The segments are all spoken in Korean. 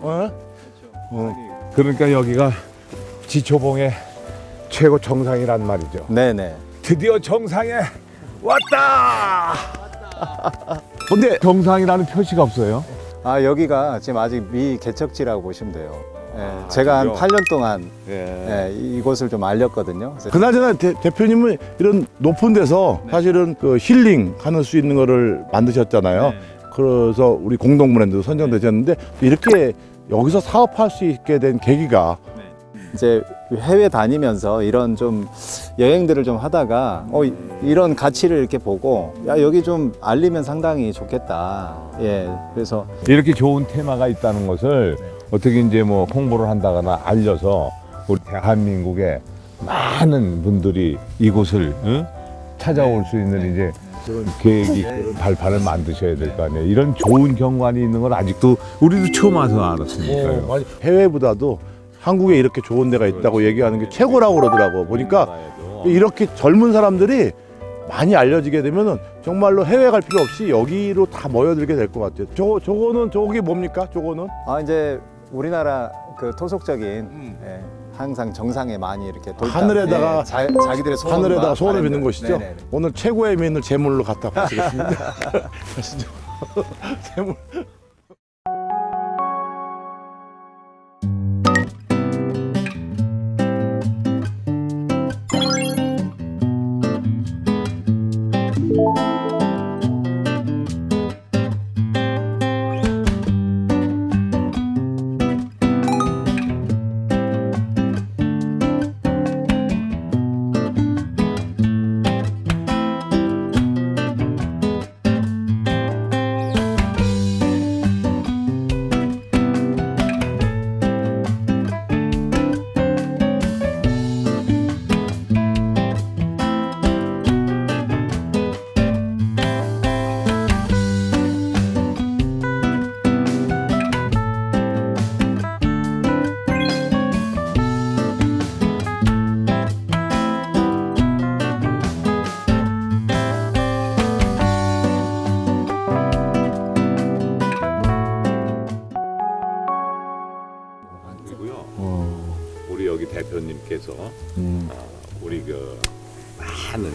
어? 어. 그러니까 여기가 지초봉의 최고 정상이란 말이죠. 네네. 드디어 정상에 왔다. 근데 정상이라는 표시가 없어요. 아 여기가 지금 아직 미 개척지라고 보시면 돼요. 예, 제가 한 아, 그래요? 8년 동안 예. 예, 이곳을 좀 알렸거든요. 그래서 그나저나 대, 대표님은 이런 높은 데서 사실은 그 힐링 하는 수 있는 거를 만드셨잖아요. 그래서 우리 공동 브랜드도 선정되셨는데 이렇게 여기서 사업할 수 있게 된 계기가 이제 해외 다니면서 이런 좀 여행들을 좀 하다가 어 이- 이런 가치를 이렇게 보고 야 여기 좀 알리면 상당히 좋겠다. 예, 그래서 이렇게 좋은 테마가 있다는 것을 네. 어떻게 이제 뭐 홍보를 한다거나 알려서 우리 대한민국의 많은 분들이 이곳을 응? 찾아올 수 있는 이제 계획이 발판을 만드셔야 될 거 아니에요. 이런 좋은 경관이 있는 건 아직도 우리도 처음 와서 알았으니까요. 어, 해외보다도 한국에 이렇게 좋은 데가 있다고 얘기하는 게 최고라고 그러더라고. 보니까 이렇게 젊은 사람들이 많이 알려지게 되면은 정말로 해외 갈 필요 없이 여기로 다 모여들게 될 것 같아요. 저 저거는 저게 뭡니까? 저거는 아 이제 우리나라 그 토속적인 예, 항상 정상에 많이 이렇게 돌다, 하늘에다가 예, 자, 자기들의 소원과 하늘에다가 소원을. 빚는 곳이죠. 네네네. 오늘 최고의 민을 제물로 갖다 바치겠습니다. 제물. 많은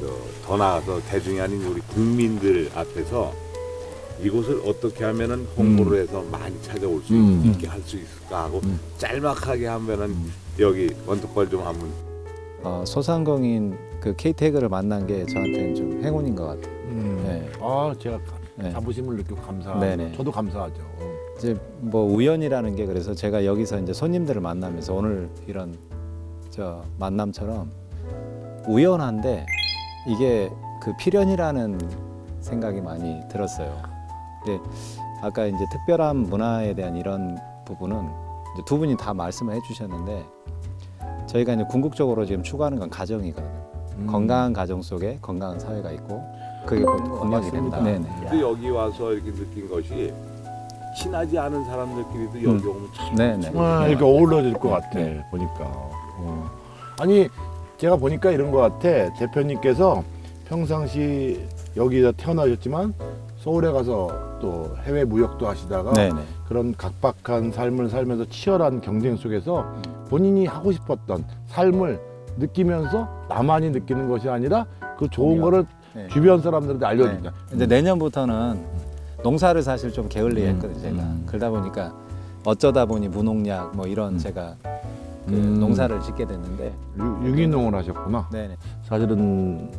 뭐더 나아가서 대중이 아닌 우리 국민들 앞에서 이곳을 어떻게 하면은 홍보를 해서 많이 찾아올 수 음. 있게 할 수 있을까 하고 음. 짤막하게 하면은 여기 원톱벌 좀 한번 어, 소상공인 그 K태그를 만난 게 저한테는 좀 행운인 것 같아요. 음. 네. 아 제가 네. 자부심을 느끼고 감사. 네네. 저도 감사하죠. 이제 뭐 우연이라는 게 그래서 제가 여기서 이제 손님들을 만나면서 오늘 이런 저 만남처럼 우연한데 이게 그 필연이라는 생각이 많이 들었어요. 근데 아까 이제 특별한 문화에 대한 이런 부분은 이제 두 분이 다 말씀을 해주셨는데 저희가 이제 궁극적으로 지금 추구하는 건 가정이거든요. 음. 건강한 가정 속에 건강한 사회가 있고 그게 곧 공약이 된다. 네네. 근데 여기 와서 이렇게 느낀 것이 친하지 않은 사람들끼리도 여기 오면 참 네네. 아, 이렇게 어우러질 것 같아 네. 보니까. 어. 아니 제가 보니까 이런 것 같아. 대표님께서 평상시 여기서 태어나셨지만 서울에 가서 또 해외 무역도 하시다가 네네. 그런 각박한 삶을 살면서 치열한 경쟁 속에서 본인이 하고 싶었던 삶을 느끼면서 나만이 느끼는 것이 아니라 그 좋은. 거를 네. 주변 사람들한테 알려준다. 네. 이제 내년부터는 농사를 사실 좀 게을리 했거든요. 음, 제가 음. 그러다 보니까 어쩌다 보니 무농약 뭐 이런 음. 제가 그 음. 농사를 짓게 됐는데 유- 유기농을 하셨구나. 네네. 사실은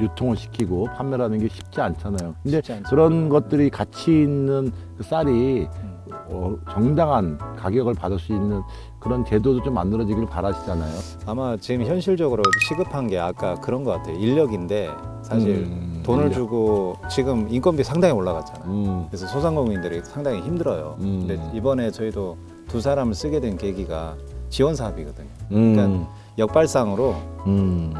유통을 시키고 판매라는 게 쉽지 않잖아요. 근데 쉽지 않죠. 그런 것들이 가치 있는 그 쌀이 음. 어, 정당한 가격을 받을 수 있는 그런 제도도 좀 만들어지길 바라시잖아요. 아마 지금 현실적으로 시급한 게 아까 그런 것 같아요. 인력인데 사실 음, 돈을 인력. 주고 지금 인건비 상당히 올라갔잖아요. 음, 그래서 소상공인들이 상당히 힘들어요. 음. 근데 이번에 저희도 두 사람을 쓰게 된 계기가 지원 사업이거든요. 음, 그러니까 역발상으로 음,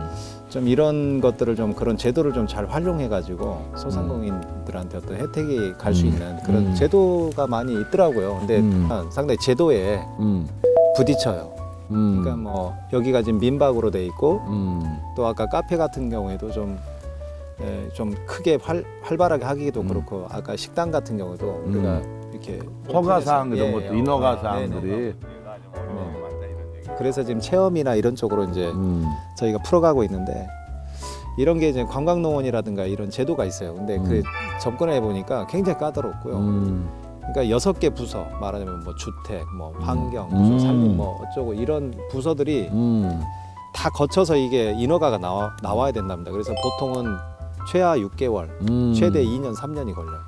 좀 이런 것들을 좀 그런 제도를 좀 잘 활용해 가지고 소상공인들한테 어떤 혜택이 갈수 음. 있는 그런 음. 제도가 많이 있더라고요. 근데 음. 상당히 제도에 음, 부딪혀요. 음, 그러니까 뭐 여기가 지금 민박으로 돼 있고 음, 또 아까 카페 같은 경우에도 좀, 에, 좀 크게 활, 활발하게 하기도 음. 그렇고 아까 식당 같은 경우도 우리가 이렇게 허가 사항 이런 예, 것도 예. 인허가 아, 사항들이 네네. 그래서 지금 체험이나 이런 쪽으로 이제 음. 저희가 풀어가고 있는데 이런 게 이제 관광농원이라든가 이런 제도가 있어요. 근데 그 접근해 보니까 굉장히 까다롭고요. 음. 그러니까 여섯 개 부서 말하자면 뭐 주택, 뭐 환경, 음. 무슨 산림 뭐 어쩌고 이런 부서들이 음. 다 거쳐서 이게 인허가가 나와 나와야 된답니다. 그래서 보통은 최하 6개월, 음. 최대 2년, 3년이 걸려요.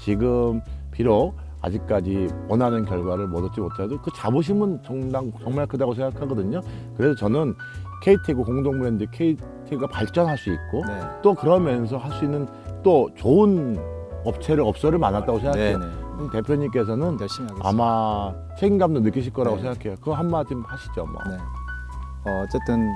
지금 비록 아직까지 원하는 결과를 못 얻지 못해도 그 자부심은 정당, 정말 크다고 생각하거든요. 그래서 저는 KTG 공동 브랜드 KT가 발전할 수 있고 네. 또 그러면서 할 수 있는 또 좋은 업체를 업소를 많았다고 네, 생각해요. 네. 그럼 대표님께서는. 아마 책임감도 느끼실 거라고 네. 생각해요. 그거 한마디 하시죠, 뭐. 네. 어, 어쨌든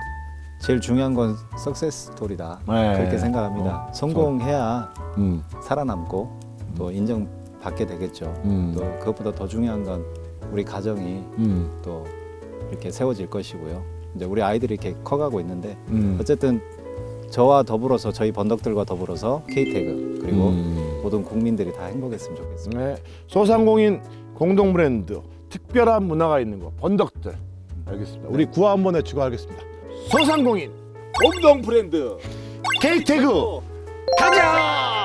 제일 중요한 건 석세스 스토리다. 네. 그렇게 생각합니다. 성공해야 음, 살아남고 또 인정 받게 되겠죠. 음, 또 그것보다 더 중요한 건 우리 가정이 음, 또 이렇게 세워질 것이고요. 이제 우리 아이들이 이렇게 커가고 있는데 음. 어쨌든 저와 더불어서 저희 번덕들과 더불어서 K태그 그리고 음. 모든 국민들이 다 행복했으면 좋겠습니다. 네. 소상공인 공동 브랜드 특별한 문화가 있는 거 번덕들 알겠습니다. 우리 구화 한번 외치고 하겠습니다. 소상공인 공동 브랜드 K태그 가자!